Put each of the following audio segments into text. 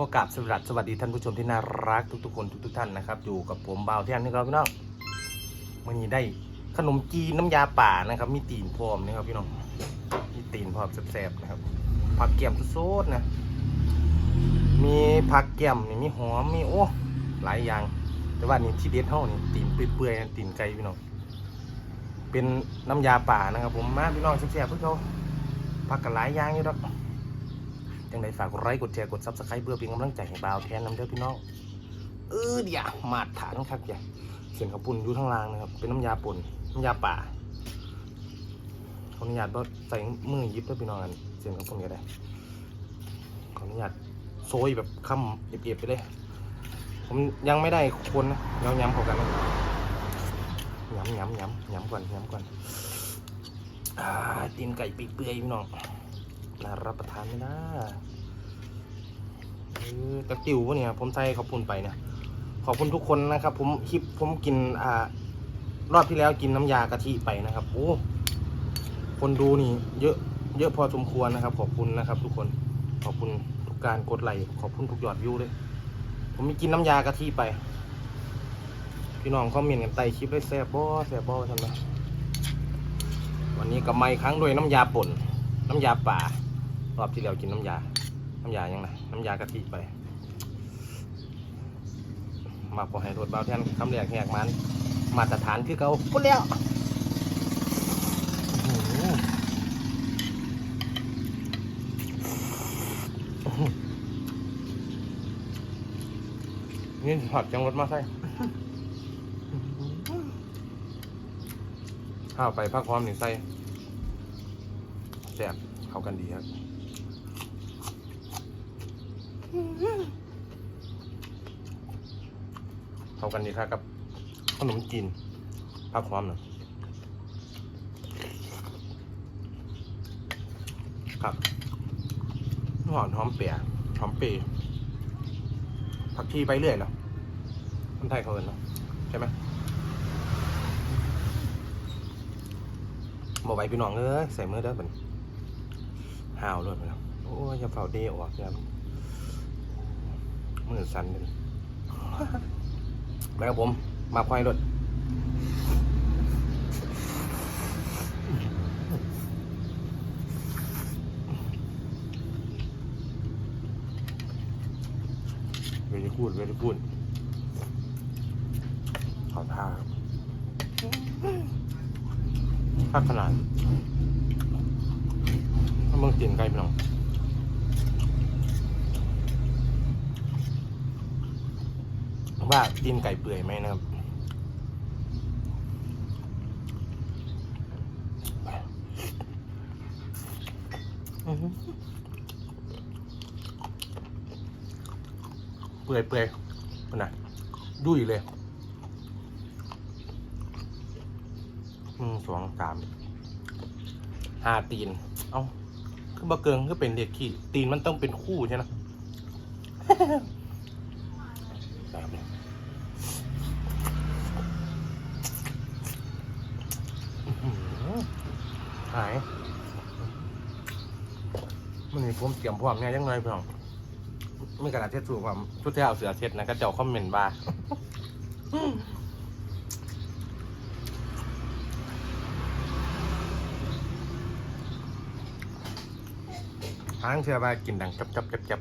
ก็กราบสวัสดีสวัสดีท่านผู้ชมที่น่ารักทุกๆคนทุกๆท่านนะครับ อยู่กับผมบ่าวเทียนนะครับพี่น้องวันนี้ได้ขนมจีนน้ำยาป่านะครับ มีตีนพร้อมนะครับพี่น้องมีตีนพร้อมแซ่บๆนะครับผักเกี๊ยมโซดๆนะมีผักเกี๊ยมนี่มีหอมมีโอ้หลายอย่าง แต่ว่านี่ที่เด็ดเท่านี่ตีนเปื่อยๆตีนไก่พี่น้องเป็นน้ำยาป่านะครับ ผมมาพี่น้องแซ่บๆเพื่อเขาผักกันหลายอย่างอยู่ดอก จังไดฝากกดไลค์กดแชร์กดซับสไครป์เพื่อเป็นกำลังใจให้บ่าวแทนน้ำเด้อพี่น้องเออเดี๋ยวมาดฐานครับอย่าเสียงข้าวปุ่นอยู่ข้างล่างนะครับ เป็นน้ำยาปุ่นน้ำยาป่าขออนุญาตว่าใส่มือยิบเด้อพี่น้องกันเสียงข้าวปุ่นก็ได้ขออนุญาตโซยแบบค่ำเอียบๆไปเลย ผมยังไม่ได้คนนะเราย้ำเข้ากันนะย้ำย้ำย้ำย้ำก่อนย้ำก่อนอ่าตีนไก่ปีกเปื่อยพี่น้อง น่ารับประทานไหมนะเออตะติววะเนี่ย ผมใส่ขอบคุณไปเนี่ยขอบคุณทุกคนนะครับ ผมคลิปผมกินอ่ารอบที่แล้วกินน้ำยากะทิไปนะครับโอ้คนดูนี่ เยอะ เยอะพอสมควรนะครับ ขอบคุณนะครับ ทุกคนขอบคุณทุกการกดไลค์ขอบคุณทุกยอดวิวเลยผมมีกินน้ำยากะทิไปพี่น้องคอมเมนต์กันใต้คลิปได้แซ่บบ่แซ่บบ่ท่านนะวันนี้กับไม้ครั้งด้วยน้ำยาป่น น้ำยาป่า รอบที่แล้วกินน้ำยา น้ำยายังไงน้ำยากะทิไปมาพอให้รถเบาแทนคำเรียกแหกมัน มาตรฐานคือเก่าพุ่นแล้วอื้อหืออื้อหือนี่หัดจังรถมาใส่ข้าวไปพักพร้อมหนึ่งใส่แซ่บเข้ากันดีครับ เข้ากันดีครับกับขนมจีนภาคความหน่อยครับหอมหอมเปียหอมปีผักชีไปเรื่อยเนาะคนไทยเขาเอินเนาะใช่ไหมบอกไปพี่น้องเอ้ยใส่มือเด้อเป็นห่าวเลยไปแล้วโอ้ยอย่าเฝ้าเดออกอย่า มือสั่นเลยไปครับผม มาควายรถเวลีพูดเวลีพูดขอท่าครับภาคขนาดถ้ามึงเตียนไกลไปหน่อย ว่าตีนไก่เปื่อยไหมนะครับเปื่อยเปื่อยนะดุยเลยหนึ่งสองสามห้าตีน เอ้าคือบะเกิงก็เป็นเด็กขี้ตีนมันต้องเป็นคู่ใช่ไหม สามเลยอื้อหือ หายมันนี่ผมเตรียมพร้อมเนี่ยยังไงพี่น้องไม่กระดาษเช็ดสูความชุดที่เอาเสือเช็ดนะก็เจ้าคอมเมนต์บาหางเสือบากินดังจับจับจับจับ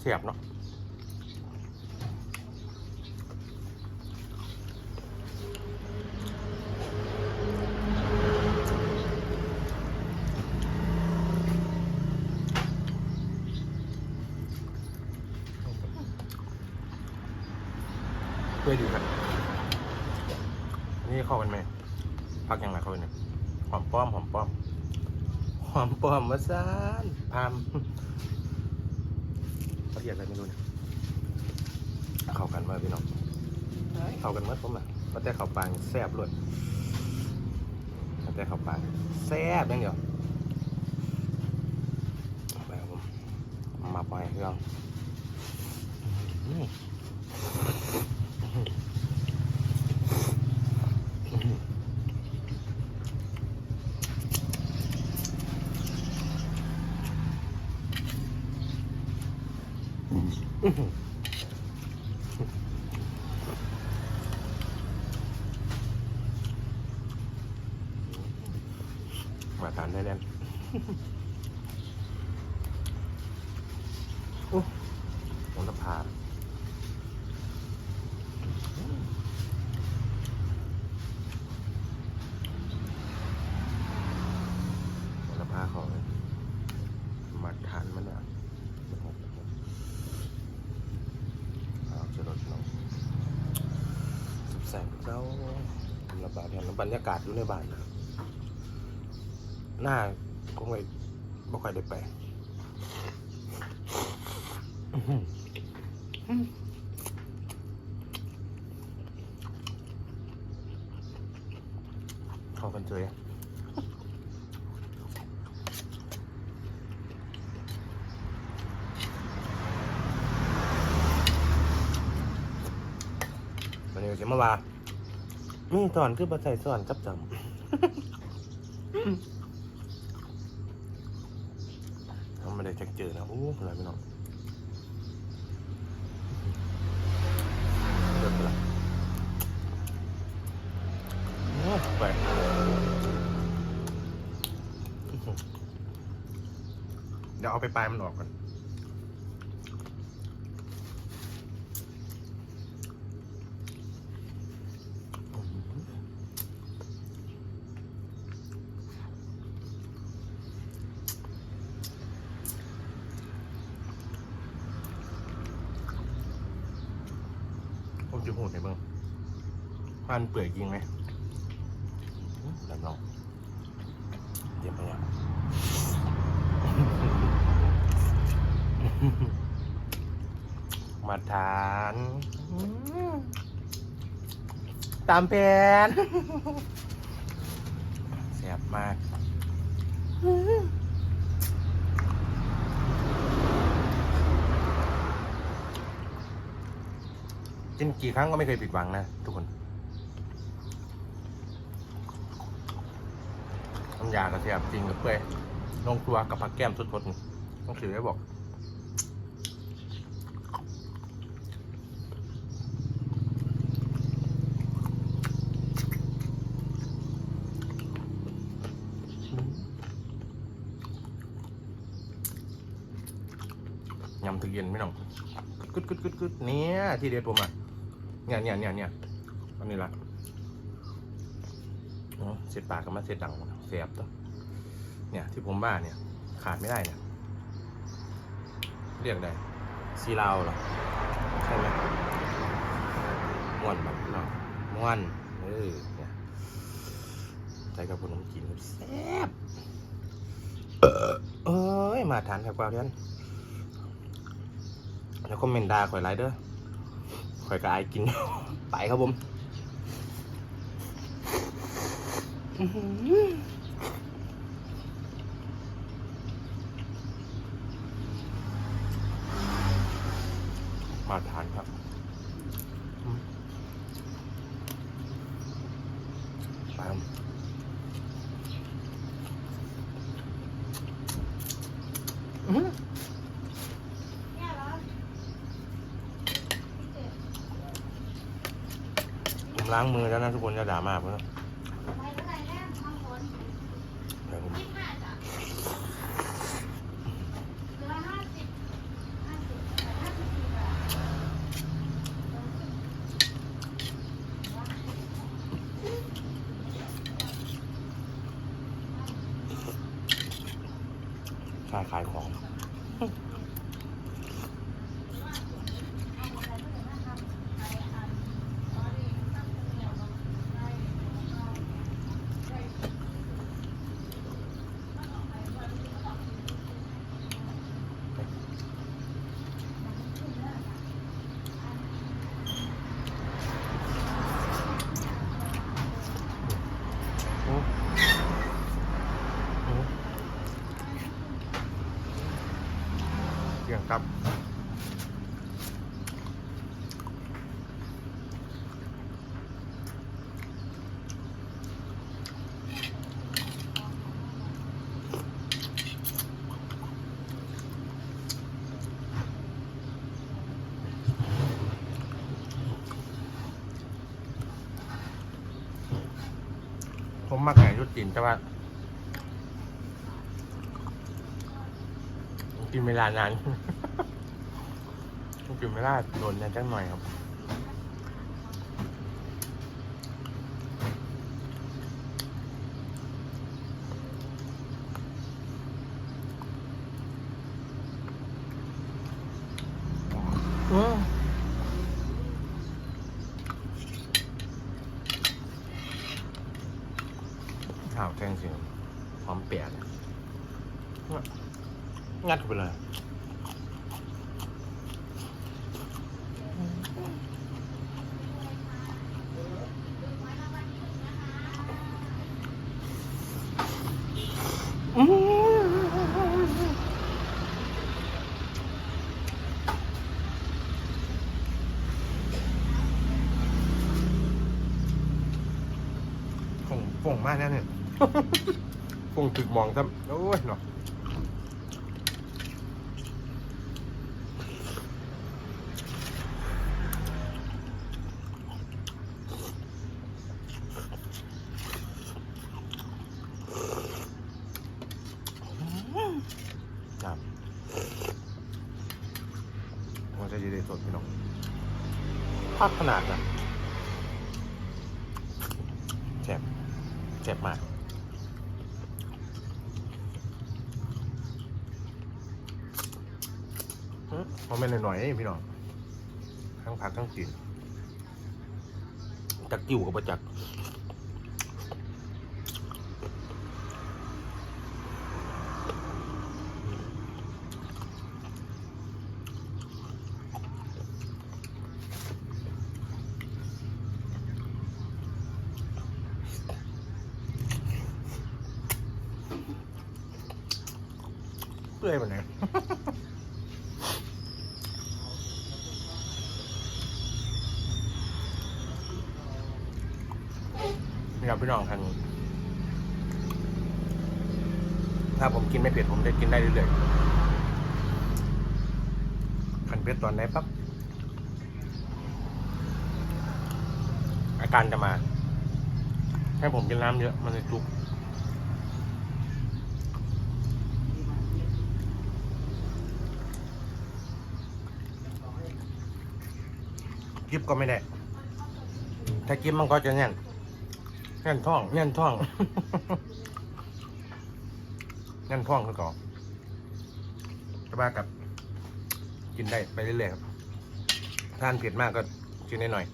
เสียบเนาะช่วยดีครับ นี่เข้ากันไหมพักยังไงเข้ากันเนี่ยหอมป้อมหอมป้อม หอ มปลอมมาซานพามละเอียดอะไรไม่รู้เนี่ยเข้ากันมากพี่น้องเอ้ยเข้ากันมากผมอะมาแต่ข้าวปางแซ่บเลยมาแต่ข้าวปางแซ่บอย่างเดียวไปครับผมมาปล่อยเครื่องอื้อหือ อื้อหือ มาทานได้แล้วโอ้โหน้ำผาโหระพาของมาทานมันอะเอาจะลดลงสุบแสงเจ้าระบาดเนี่ยบรรยากาศอยู่ในบ้านนะครับ หน้าคงไม่บ่ค่อยได้ไปอื้อหือเข้ากันเจยวันนี้ก็จะมาว่ามีตอนคือบัใส่สอนจับจำ เขาไม่ได้ จักเจอนะโอ้อะไรไม่น้องเลิกไปละโอ้ไปเดี๋ยวเอาไปปลายมันออกก่อนผมจะหูดในเบิ้งันเปื่อยจริงไหมแบบน้องเยี่ยมไปยังมาทาน ตามแผนแซ่บมากกินกี่ครั้งก็ไม่เคยผิดหวังนะทุกคนน้ำ ยากระเทียมจริงกับเปื่อยลงตัวกับผักแก้มสดๆต้องถือไว้บอกยำถึงเย็นไม่ต้องกึดกึดกึดกึดเนี่ย ที่เด็ดผมอะเนี่ยเนี่ยเนี่ยเนี่ยอันนี้ละ เสร็จปากกับมาเสร็จดังเสียบตัวเนี่ยที่ผมบ้าเนี่ย ขาดไม่ได้เนี่ย เรียกได้ซีลาวหรอใช่ไหมม้วนแบบเนาะม้วนเออเนี่ยใส่กับขนมจีนครับแซ่บเออเอ้ยมาทานครับกวาวเดือนแล้วคอมเมนต์ดาข่อยไลายเด้อข่อยก็อายกิน ไปครับผมอื้อหือ มาทานครับอืมไปครับอื้อหือผมล้างมือแล้วนะทุกคนจะด่ามากเพื่อนเดี๋ยวผมขายขายของ นะครับผมมาขายชุดจินแต่ว่า กินเวลานาน กินเวลาโดนนานจังหน่อยครับ อืมข้าวแกงเสียงหอมเปียก งัดเข้าไปเลยฟงฟงมากแน่เนี่ยฟงถึกมองครับโอ้ยเนาะ มันจะยืดสดพี่น้องภาพขนาดนะแซ่บแซ่บมากอื้อเพราะไม่นหน่อยๆเองพี่น้องทั้งผักทั้งกินจักกิ้วกับประจักเปื่อยไปไหนนี่ครับพี่น้องคันถ้าผมกินไม่เผ็ดผมจะกินได้เรื่อยๆคันเผ็ดตอนไหนปั๊บอาการจะมา ให้ผมกินน้ำเยอะมันจะจุก กิบก็ไม่ได้ ถ้ากิบมันก็จะแน่นแน่นท้องแน่นท้องแน่นท้องคือก่อนจะบ้ากับกินได้ไปเรื่อยๆครับทานเผ็ดมากก็กินได้หน่อย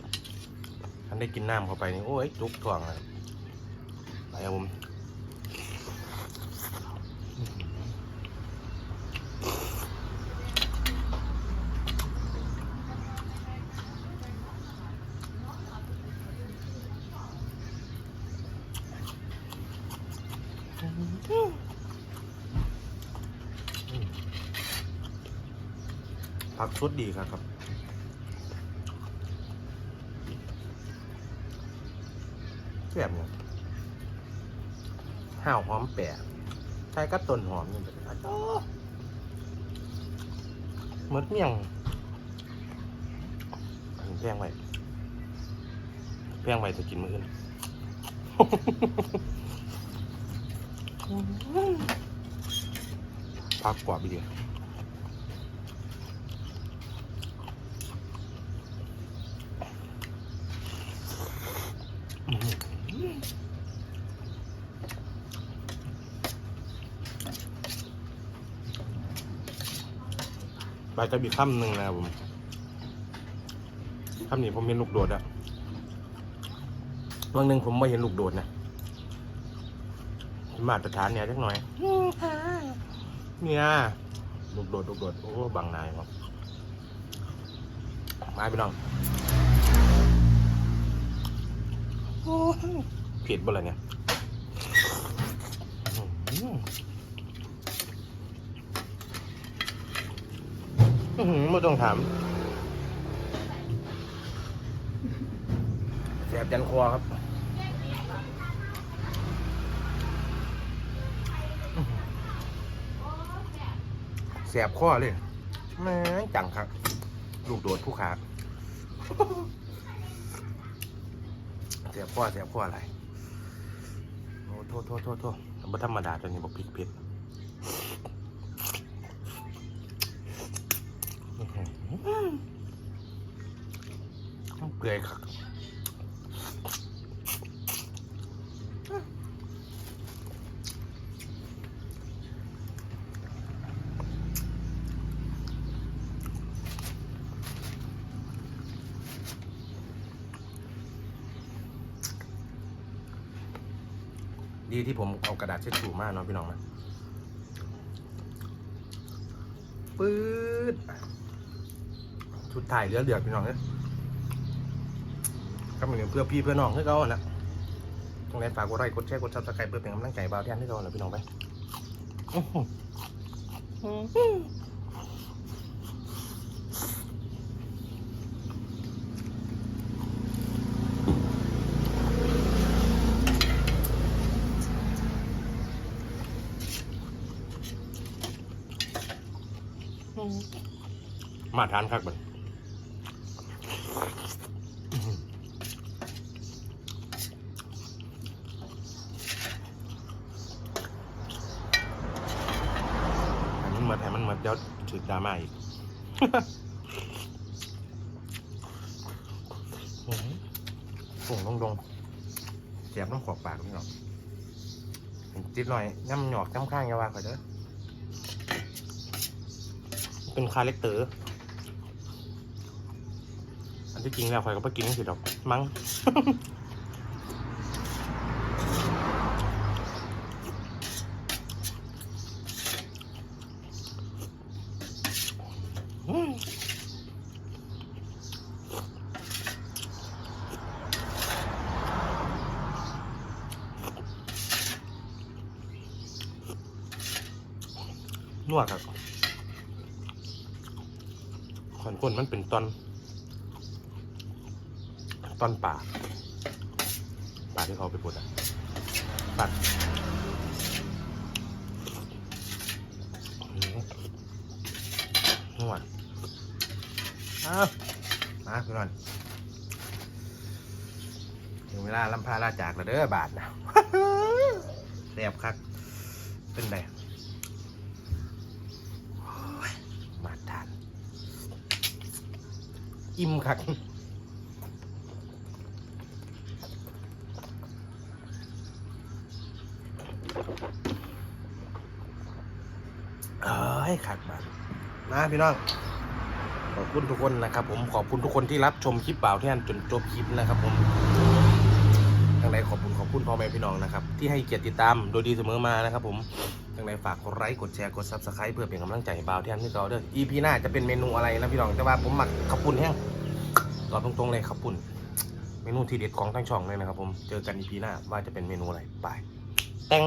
ท่านได้กินน้ำเข้าไปนี่โอ้ยจุกท้องเลยไปครับผม ผักสดดีครับครับแซ่บเนี่ยห้าวหอมแปะใช้กับต้นหอมนี่เป็นอะโตหมดเมี่ยงอันนี้แพงไว้แพงไว้จะกินมื้ออื่นพักกว่าไปเดียว ไปกับอีกคำหนึ่งนะครับผมคำนี้ผมเห็นลูกโดดอะวันหนึ่งผมไม่เห็นลูกโดดนะมาตรฐานเนี่ยจักหน่อยเนี่ยลูกโดดลูกโดดโอ้บังนายครับมาพี่น้องโอ้ยเผ็ดบ่ล่ะเนี่ย อื้อหืออื้อหือไม่ต้องถามแสบยันคอครับแสบข้อเลยแม่จังครับ ลูกโดดผู้ขาแสบข้อแสบข้ออะไรโอ้โทษโทษโทษโทษธรรมดาตัวนี้บอกพิกเผ็ดอื้อหือ เปื่อยครับดีที่ผมเอากระดาษเช็ดถูมาเนาะพี่น้องนะปื๊ดชุดถ่ายเลือเดือดพี่น้องเนี่ย ก็เหมือนเพื่อพี่เพื่อน้องให้เขาแหละตรงไหนฝากกดไลค์กดแชร์กดซับสไครป์เพื่อเป็นกำลังใจบ่าวแทนให้เขาแหละพี่น้องไปอื้อหืออื้อหือมาทานครับมันอันนี้มาแถมมันมาเดี๋ยวาม่าอีกอื้อหือส่งลงดงเสียบน้ำขอบปากพี่น้องจิดหน่อยย่ำหยอกย่ำข้างยาวาก่อนเด้อเป็นคาแรคเตอร์อันที่จริงแล้วข่อยก็ไปกินสิดอกมั้ง อืมนวดครับขอนก้น มันเป็นตอน ตอนป่าป่าที่เขาไปปลดอะปัดนวดอ้าวมาพี่นอนถึงเวลาลำพาลาจากแล้วเด้อบาทนะแซ่บคักเป็นไงโอ้ยมาทาน อิ่มคักเอ้ยขัดบาดนะพี่น้อง ขอบคุณทุกคนนะครับ ผมขอบคุณทุกคนที่รับชมคลิปเปล่าแท่นจนจบคลิปนะครับ ผมทางใดขอบคุณขอบคุณพ่อแม่พี่น้องนะครับ ที่ให้เกียรติติดตามโดยดีเสมอมานะครับ ผม ดฝากกดไลค์กดแชร์กดซับสไครป์เพื่อเป็นกำลังใจให้บ่าวแท่นที่เราเด้อ EP หน้าจะเป็นเมนูอะไรนะพี่น้องแต่ว่าผมหมักข้าวปุ่นแห้งตอบตรงๆเลยข้าวปุ่น เมนูที่เด็ดของทั้งช่องเลยนะครับผมเจอกัน EP หน้าว่าจะเป็นเมนูอะไรบายแตง